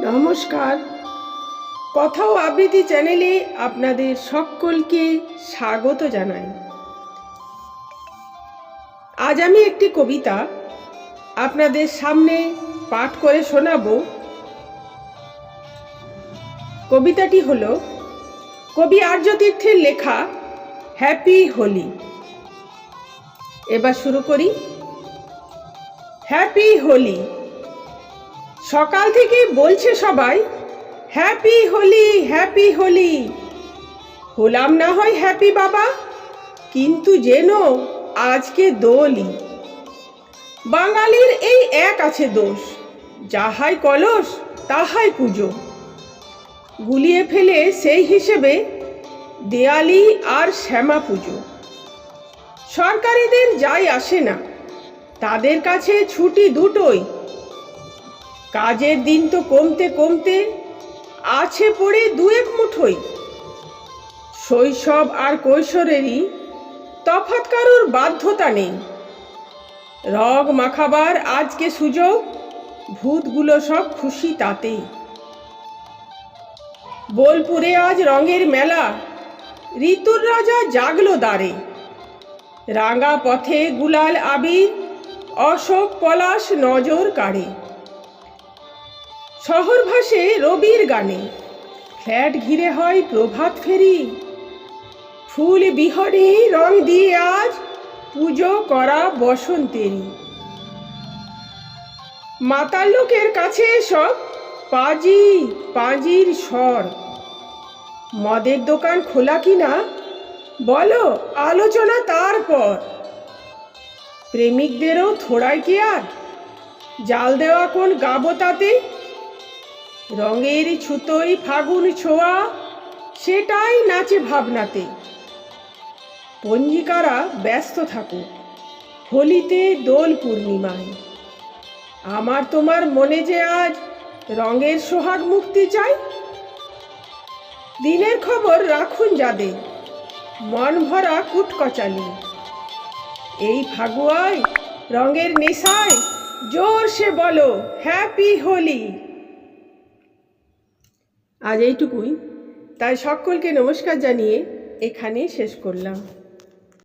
নমস্কার। কথা ও আবৃত্তি চ্যানেলে আপনাদের সকলকে স্বাগত জানাই। আজ আমি একটি কবিতা আপনাদের সামনে পাঠ করে শোনাব। কবিতাটি হল, কবি আর্যতীর্থের লেখা হ্যাপি হোলি। এবার শুরু করি। হ্যাপি হোলি সকাল থেকে বলছে সবাই হ্যাপি হোলি হ্যাপি হোলি হলাম না হয় হ্যাপি বাবা, কিন্তু যেন আজকে দোলই। বাঙালির এই এক আছে দোষ, যাহাই কলস তাহাই পুজো গুলিয়ে ফেলে সেই হিসেবে দেয়ালি আর শ্যামা পুজো। সরকারিদের যাই আসে না, তাদের কাছে ছুটি দুটোই কাজের দিন তো কমতে কমতে আছে পড়ে দু এক মুঠোই। শৈশব আর কৈশোরেরই তফাৎ কারোর বাধ্যতা নেই। রগ মাখাবার আজকে সুযোগ, ভূতগুলো সব খুশি তাতেই। বোলপুরে আজ রঙের মেলা, ঋতুর রাজা জাগলো দ্বারে। রাঙা পথে গুলাল আবির, অশোক পলাশ নজর কাড়ে। শহর ভাসে রবির গানে। ফ্ল্যাট ঘিরে হয় প্রভাত ফেরি। ফুল বিহরে রং দিয়ে আজ পুজো করা বসন্তেরই। মাতাল লোকের কাছে এসব পাজি পাঁজির স্বর। মদের দোকান খোলা কিনা? বলো, আলোচনা তারপর। প্রেমিকদেরও থোড়াই কি আর? জাল দেওয়া কোন গাবো তাতে রঙের ছুতোই ফাগুন ছোঁয়া, সেটাই নাচে ভাবনাতে। পঞ্জিকারা ব্যস্ত থাকুক, হোলিতে দোল পূর্ণিমায়। আমার তোমার মনে যে আজ রঙের সোহাগ মুক্তি চাই? দিনের খবর রাখুন যাদের মন ভরা কুটকচালি এই ফাগুয়ায় রঙের নেশায় জোর সে বলো হ্যাপি হোলি আজ এইটুকুই। তাই সকলকে নমস্কার জানিয়ে এখানে শেষ করলাম।